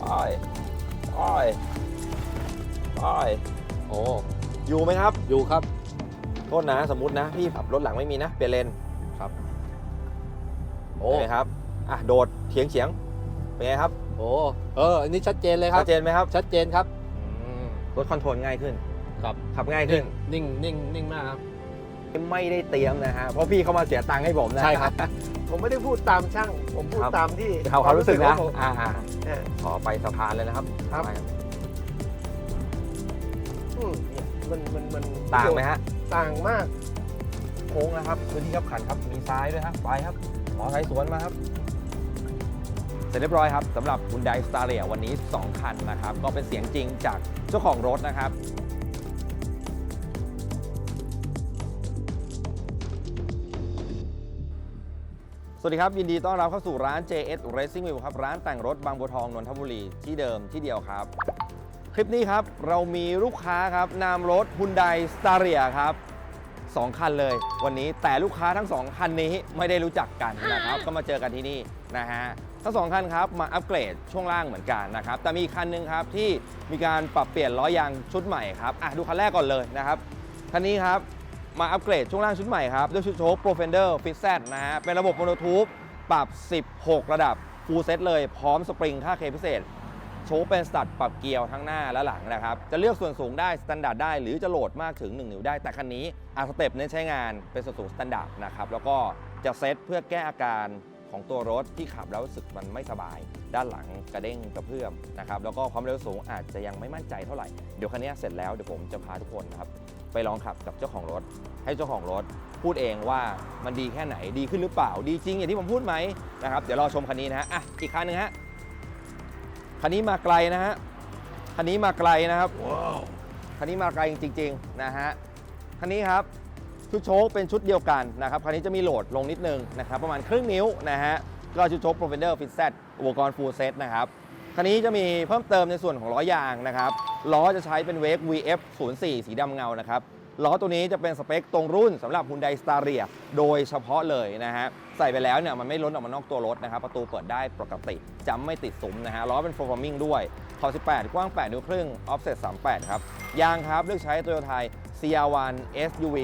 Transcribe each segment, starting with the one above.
ไปไปไปโอ้อยู่ไหมครับ อยู่ครับ โทษนะสมมตินะ พี่ขับรถหลังไม่มีนะ เปลี่ยนเลนครับ โอ้ไหมครับ อะ โดดเฉียงเฉียง เป็นไงครับ โอ้เออ อันนี้ชัดเจนเลยครัชับดเจนไหมครับ ชัดเจนครับอืมรถคอนโทรลง่ายขึ้น ครับ ขับง่ายขึ้น นิ่ง นิ่ง นิ่งมากครับ ไม่ได้เตรียมนะฮะเพราะพี่เขามาเสียตังค์ให้ผมนะใช่ครับ ผมไม่ได้พูดตามช่าง ผมพูดครับ ตามที่เขาความรู้สึกนะของผมอ่าเออขอไปสะพานเลยนะครับครับ ไปอืมเนี่ยมันมันมันต่างไหมฮะ ต่างมาก โค้งนะครับพื้นที่ขับขันครับมีซ้ายด้วยครับไปครับหมอไซค์สวนมาครับ เสร็จเรียบร้อยครับสำหรับ Hyundai Staria วันนี้ 2 คันนะครับ ก็เป็นเสียงจริงจากเจ้าของรถนะครับ วัสดีครับ ยินดีต้อนรับเข้าสู่ร้าน JS Racing Wheel ครับ ร้านแต่งรถบางบัวทองนนทบุรีที่เดิมที่เดียวครับ คลิปนี้ครับ เรามีลูกค้าครับนำรถ Hyundai Staria ครับ 2 คันเลย วันนี้แต่ลูกค้าทั้ง 2 คันนี้ไม่ได้รู้จักกันนะครับ ก็มาเจอกันที่นี่นะฮะทั้งสองคันครับมาอัปเกรดช่วงล่างเหมือนกันนะครับแต่มีคันหนึงครับที่มีการปรับเปลี่ยนล้อยางชุดใหม่ครับอะดูคันแรกก่อนเลยนะครับคันนี้ครับ มาอัปเกรดช่วงล่างชุดใหม่ครับ ด้วยชุดโชค Profender Fit Z นะฮะ เป็นระบบโมโนทูปปรับ 16 ระดับ Full Set เลยพร้อมสปริงค่าเคพิเศษ โชว์เป็นสตัดปรับเกียร์ทั้งหน้าและหลังนะครับ จะเลือกส่วนสูงได้สแตนดาร์ดได้ หรือจะโหลดมากถึง 1 นิ้วได้ แต่คันนี้อาสเต็ปเน้นใช้งานเป็นส่วนสูงสแตนดาร์ดนะครับแล้วก็จะเซตเพื่อแก้อาการของตัวรถที่ขับแล้วรู้สึกมันไม่สบาย ด้านหลังกระเด้งกระเพื่อมนะครับแล้วก็ความเร็วสูงอาจจะยังไม่มั่นใจเท่าไหร่เดี๋ยวคันนี้เสร็จแล้วเดี๋ยวผมจะพาทุกคนนะครับไปลองขับกับเจ้าของรถ ให้เจ้าของรถพูดเองว่ามันดีแค่ไหนดีขึ้นหรือเปล่า ดีจริงอย่างที่ผมพูดไหมนะครับเดี๋ยวรอชมคันนี้นะฮะอะอีกคันหนึงฮะคันนี้มาไกลนะฮะคันนี้มาไกลนะครับคันนี้มาไกลจริง ๆนะฮะคันนี้ครับชุดโชคเป็นชุดเดียวกันนะครับคันนี้จะมีโหลดลงนิดนึงนะครับประมาณครึ่งนิ้วนะฮะ ก็ชุดโชค Profender Fit Z อุปกรณ์ Full Set นะครับคันนี้จะมีเพิ่มเติมในส่วนของล้อยางนะครับล้อจะใช้เป็นเวฟ VF 04สีดำเงานะครับล้อตัวนี้จะเป็นสเปคตรงรุ่นสำหรับ Hyundai Staria โดยเฉพาะเลยนะฮะใส่ไปแล้วเนี่ยมันไม่ล้นออกมานอกตัวรถนะครับ ประตูเปิดได้ปกติจะไม่ติดซุ้มนะฮะล้อเป็น f o r m i n g ด้วยขอบ18 กว้าง 8 นิ้วครึ่ง offset 38 ครับ ยางครับ เลือกใช้ Toyota CR1 SUV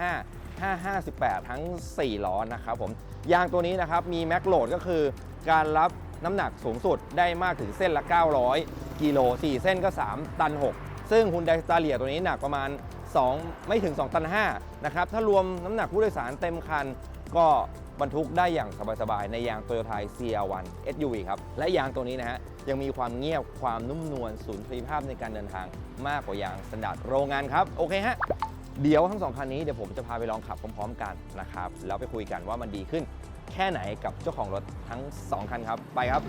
235 558 ทั้ง 4 ล้อนะครับผม ยางตัวนี้นะครับมีแม็กโหลดก็คือ การรับน้ำหนักสูงสุดได้มากถึงเส้นละ 900 กิโล 4 เส้นก็ 3 ตัน 6 ซึ่ง Hyundai Staria ตัวนี้หนักประมาณ 2 ไม่ถึง 2 ตัน 5 นะครับ ถ้ารวมน้ำหนักผู้โดยสารเต็มคัน ก็บรรทุกได้อย่างสบายๆ ในยาง Toyota CR1 SUV ครับ และยางตัวนี้นะฮะ ยังมีความเงียบความนุ่มนวลศูนย์ทรีภาพในการเดินทางมากกว่ายางสแตนดาร์ดโรงงานครับ โอเคฮะ เดี๋ยวทั้งสองคันนี้เดี๋ยวผมจะพาไปลองขับพร้อมๆกันนะครับแล้วไปคุยกันว่ามันดีขึ้นแค่ไหนกับเจ้าของรถทั้ง 2 คันครับ ไปครับ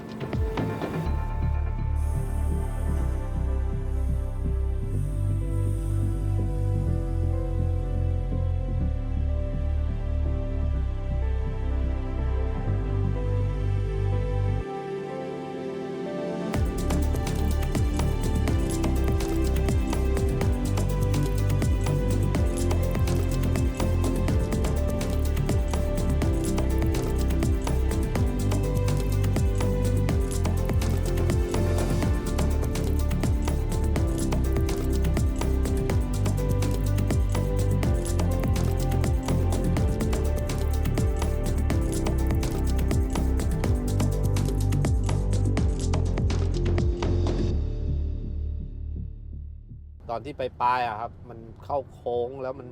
อนที่ไปปลายอะครับ มันเข้าโค้งแล้วมัน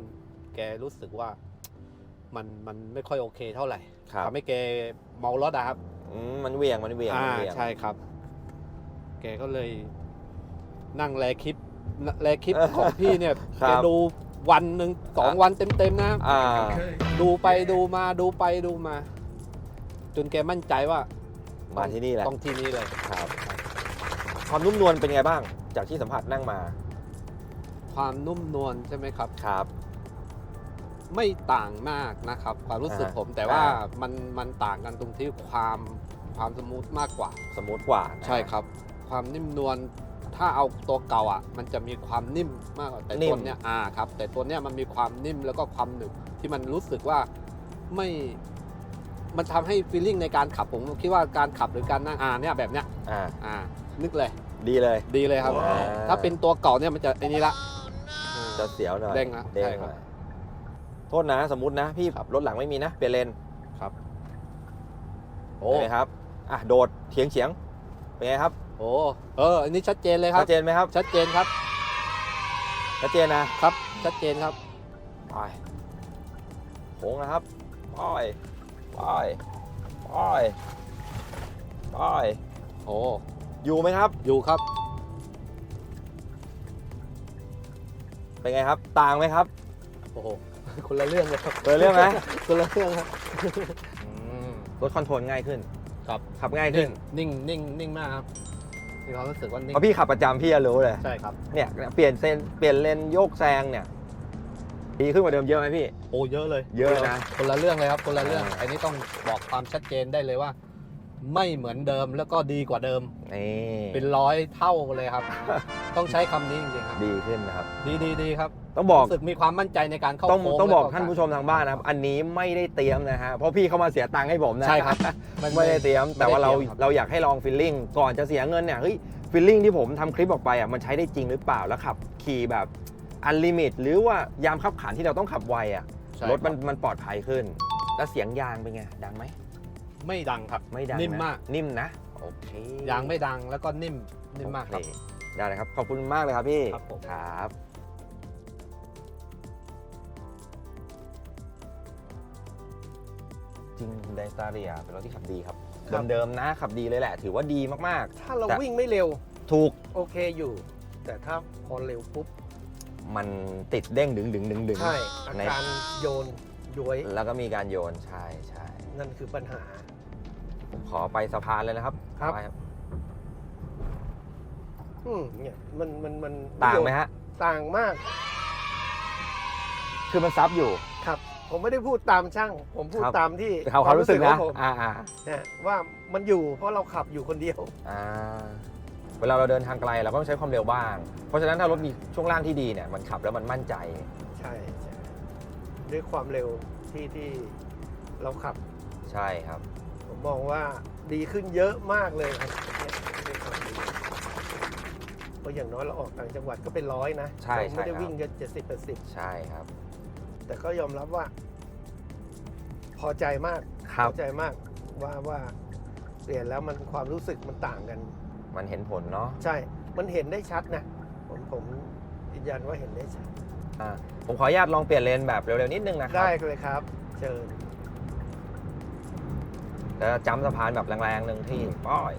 แกรู้สึกว่า มันมันไม่ค่อยโอเคเท่าไหร่ครับ ทำให้แกเมารถอะครับอืมมันเหวียงมันเหวียงอ่ามันเหวียง ใช่ครับ แกก็เลย นั่งแลคลิปแลคลิปของพี่เนี่ยครัแกบดูวันหนึ่งสองวันเต็มๆนะ อ่า ดูไปดูมาดูไปดูมา จนแกมั่นใจว่ามาที่นี่แหละต้องที่นี่เลย ครับ ความนุ่มนวลเป็นไงบ้าง จากที่สัมผัสนั่งมา ความนุ่มนวลใช่ไหมครับ ครับ ไม่ต่างมากนะครับ ความรู้สึกอ่าผมแต่ว่าอ่ามันมันต่างกันตรงที่ความความสมูทมากกว่า สมูทกว่านะใช่ครับ ความนิ่มนวลถ้าเอาตัวเก่าอะ มันจะมีความนิ่มมากกว่าแต่ตัวเนี้ยอ่าครับ แต่ตัวเนี้ยมันมีความนิ่มแล้วก็ความหนึบที่มันรู้สึกว่าไม่ มันทำให้ฟีลลิ่งในการขับผมคิดว่าการขับหรือการนั่งอ่าเนี่ยแบบเนี้ยอ่า อ่า นึกเลย ดีเลย ดีเลยครับว้าวถ้าเป็นตัวเก่าเนี่ยมันจะไอ้นี่ละอ่า จะเสียวหน่อยเด้งละเด้งใช่หครับ น่อยโทษนะสมมตินะ พี่ครับรถหลังไม่มีนะ เปลี่ยนเลนครับโอ้ครับอะโดดเฉียงเฉียงเป็นไงครับโอ้เอออันนี้ชัดเจนเลยครัชับ ดเจนไหมครับชัดเจนครับชัดเจนนะครับ ชัดเจนครับ ไปโค้งนะครับไปไปไปไปโอ้อยู่ไหมครับ อยู่ครับ เป็นไงครับ ต่างไหมครับ โอ้โห คนละเรื่องเลยครับคนละเรื่องไหม คนละเรื่องครับรถคอนโทรลง่ายขึ้น ครับ ขับง่ายขึ้น นิ่งนิ่งนิ่งมากครับมีความรู้สึกว่านิ่งเพราะพี่ขับประจำพี่จะรู้เลย ใช่ครับ เนี่ยเปลี่ยนเซนเปลี่ยนเลนโยกแซงเนี่ยดีขึ้นกว่าเดิมเยอะไหมพี่ โอ้เยอะเลย เยอะนะ คนละเรื่องเลยครับ คนละเรื่องอ่าอันนี้ต้องบอกความชัดเจนได้เลยว่า ไม่เหมือนเดิมแล้วก็ดีกว่าเดิม นี่เป็นร้อยเท่าเลยครับ ต้องใช้คำนี้จริงๆครับ ดีขึ้นนะครับ ดีดีดีครับต้องบอกรู้สึกมีความมั่นใจในการเข้าต้องโค้งต้องบอกและท่านผู้ชมทางบ้านนะครับ อันนี้ไม่ได้เตรียมนะฮะเพราะพี่เข้ามาเสียตังค์ให้ผมนะใช่ครับ ไม่ได้เตรียม แต่ว่าเราไม่ได้ตยมคบเราอยากให้ลองฟีลลิ่งก่อนจะเสียเงินเนี่ยเฮ้ยฟีลลิ่งที่ผมทำคลิปออกไปอะมันใช้ได้จริงหรือเปล่าแล้วขับขี่แบบอันลิมิตหรือว่ายามขับขันที่เราต้องขับไวอะใช่รถมันคบมันปลอดภัยขึ้น แล้วเสียงยางเป็นไงดังไหม ไม่ดังครับไม่ดังนิ่มะมากนิ่มนะโอเคยางไม่ดังแล้วก็นิ่มนิ่มมากครับโอเได้เลยครับ ขอบคุณมากเลยครับพี่ครับผมครับจริงไดสตาเรียเป็นรถที่ขับดีครับครับเดิมๆนะขับดีเลยแหละ ถือว่าดีมากถ้าเราแต่วิ่งไม่เร็วๆถูกโอเคอยู่ แต่ถ้าพอเร็วปุ๊บ มันติดเด้งดึงดึงดึงดึงใช่อาในการโยนย้วยแล้วก็มีการโยนใช่ใช่นั่นคือปัญหาผม ขอไปสะพานเลยนะครับครับ ไปอืมเนี่ยมันมันมันต่างไหมฮะ ต่างมากคือมันซับอยู่ ครับ ผมไม่ได้พูดตามช่าง ผมพูดครับ ตามที่เขาเขารู้สึกขนะองผมอ่าอ่านะว่ามันอยู่เพราะเราขับอยู่คนเดียว อ่าเวลาเราเดินทางไกลเราก็ต้องใช้ความเร็วบ้าง เพราะฉะนั้นถ้ารถมีช่วงล่างที่ดีเนี่ยมันขับแล้วมันมั่นใจ ใช่ใช่ด้วยความเร็วที่ที่เราขับ ใช่ครับ ผมมองว่าดีขึ้นเยอะมากเลยครับเนี่ยด้วยความดีเพราะอย่างน้อยเราออกต่างจังหวัดก็เป็นร้อยนะใช่เราไม่ได้ใช่ครับ วิ่งกันเจ็ดสิบแปดสิบใช่ครับ แต่ก็ยอมรับว่า พอใจมากครัพบอใจมากว่าว่าเปลี่ยนแล้วมันความรู้สึกมันต่างกัน มันเห็นผลเนาะใช่ มันเห็นได้ชัดนะ ผมผมยืนยันว่าเห็นได้ชัด อ่าผมขออนุญาตลองเปลี่ยนเลนแบบเร็วๆนิดนึงนะครัได้เลยครับ เชิญ แล้วจำสะพานแบบแรงๆหนึ่งที่ป้อย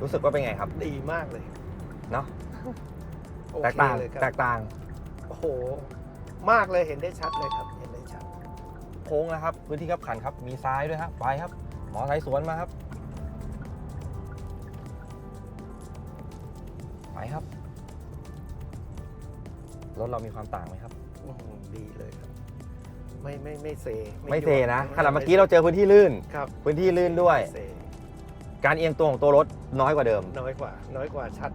รู้สึกว่าเป็นไงครับ ดีมากเลยเนาะโอแตกเคต่างเลยคแตรับกต่างโอ้โห มากเลยเห็นได้ชัดเลยครับ เห็นได้ชัด โค้งนะครับ พื้นที่ขับขันครับ มีซ้ายด้วยครับไปครับ หมอไทยสวนมาครับ ไปครับรถเรามีความต่างไหมครับ อืมดีเลยครับ ไม่ไม่ไม่เซไม่เซนะยวขนาดเมื่อกี้เราเจอพื้นที่ลื่น ครับพื้นที่ลื่นด้วยไม่เซการเอียงตัวของตัวรถน้อยกว่าเดิม น้อยกว่า น้อยกว่าชัด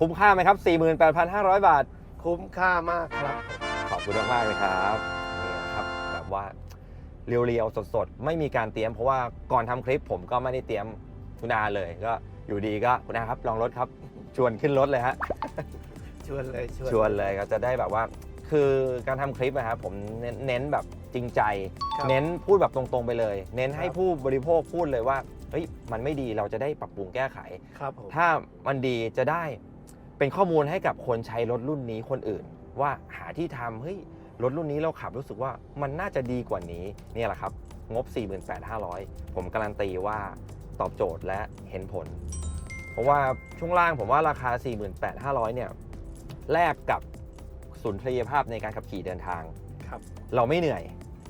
คุ้มค่าไหมครับ 48,500 บาท คุ้มค่ามากครับ ขอบคุณมากๆเลยครับนี่นะครับแบบว่าเรียวๆสดๆ ไม่มีการเตรียมเพราะว่าก่อนทำคลิปผมก็ไม่ได้เตรียมคุณอาเลย ก็อยู่ดีก็คุณอาครับลองรถครับ ชวนขึ้นรถเลยฮะชวนเลยชวนชวนเลยก็จะได้แบบว่า คือการทำคลิปนะครับผมเน้นเน้นแบบจริงใจ ครับเน้นพูดแบบตรงๆไปเลย เน้นให้ครับ ผู้บริโภคพูดเลยว่าเฮ้ยมันไม่ดีเราจะได้ปรับปรุงแก้ไข ครับผม ถ้ามันดีจะได้เป็นข้อมูลให้กับคนใช้รถรุ่นนี้คนอื่น ว่าหาที่ทำเฮ้ยรถรุ่นนี้เราขับรู้สึกว่ามันน่าจะดีกว่านี้เนี่ยแหละครับ งบ 48,500 ผมการันตีว่าตอบโจทย์และเห็นผล เพราะว่าช่วงล่างผมว่าราคา 48,500 เนี่ยแลกกับ สุนทรียภาพในการขับขี่เดินทาง ครับ เราไม่เหนื่อย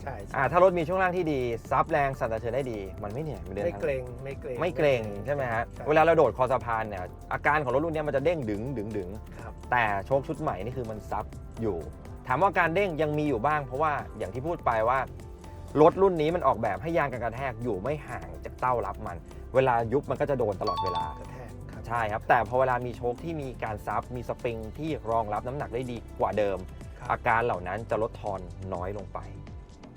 ใช่ใช่อ่าถ้ารถมีช่วงล่างที่ดีซับแรงสั่นสะเทือนได้ดี มันไม่เหนื่อยมันเดินไม่ทางเกรงไม่เกรงไม่เกรงใช่ไหมฮะใช่เวลาเราโดดคอสะพานเนี่ยอาการของรถรุ่นเนี้ยมันจะเด้งดึงดึงดึงครับแต่โชคชุดใหม่นี่คือมันซับอยู่ ถามว่าการเด้งยังมีอยู่บ้าง เพราะว่าอย่างที่พูดไปว่ารถรุ่นนี้มันออกแบบให้ยางกันกระแทกอยู่ไม่ห่างจากเต้ารับมัน เวลายุบมันก็จะโดนตลอดเวลา ช่ครับ แต่พอเวลามีโชคที่มีการซับมีสปริงที่รองรับน้ำหนักได้ดีกว่าเดิมครับอาการเหล่านั้นจะลดทอนน้อยลงไป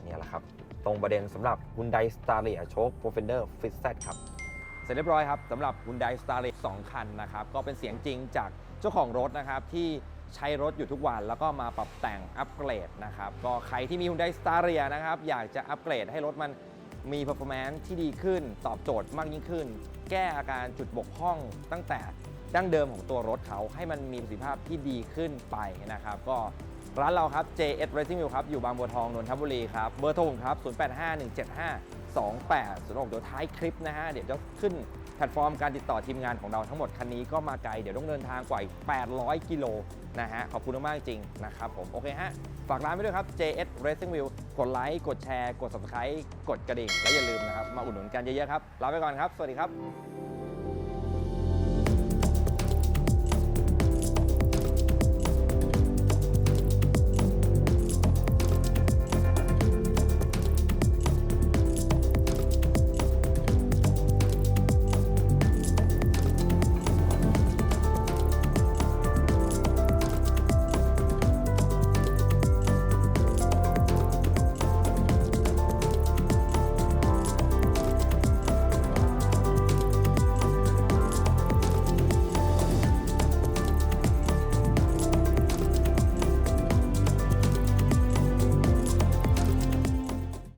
เนี่ยแหละครับ ตรงประเด็นสำหรับ Hyundai Staria Choke Profender Fit Z ครับเสร็จเรียบร้อยครับสำหรับ Hyundai Staria 2 คันนะครับ ก็เป็นเสียงจริงจากเจ้าของรถนะครับที่ใช้รถอยู่ทุกวันแล้วก็มาปรับแต่งอัปเกรดนะครับ ก็ใครที่มี Hyundai Staria นะครับอยากจะอัปเกรดให้รถมัน มี performance ที่ดีขึ้น ตอบโจทย์มากยิ่งขึ้น แก้อาการจุดบกพร่องตั้งแต่ดั้งเดิมของตัวรถเขาให้มันมีประสิทธิภาพที่ดีขึ้นไปนะครับ ก็ ร้านเราครับ JS Racing View ครับอยู่บางบัวทองนนทบุรีครับเบอร์โทรผมครับ 0851752806เดี๋ยวท้ายคลิปนะฮะเดี๋ยวจะขึ้นแพลตฟอร์มการติดต่อทีมงานของเราทั้งหมดคันนี้ก็มาไกล เดี๋ยวต้องเดินทางกว่าอีก 800 กิโลนะฮะ ขอบคุณมากจริงนะครับผม โอเคฮะ ฝากร้านไว้ด้วยครับ JS Racing View กดไลค์ กดแชร์ กด subscribe กดกระดิ่ง และอย่าลืมนะครับ มาอุดหนุนกันเยอะๆครับ ลาไปก่อนครับ สวัสดีครับ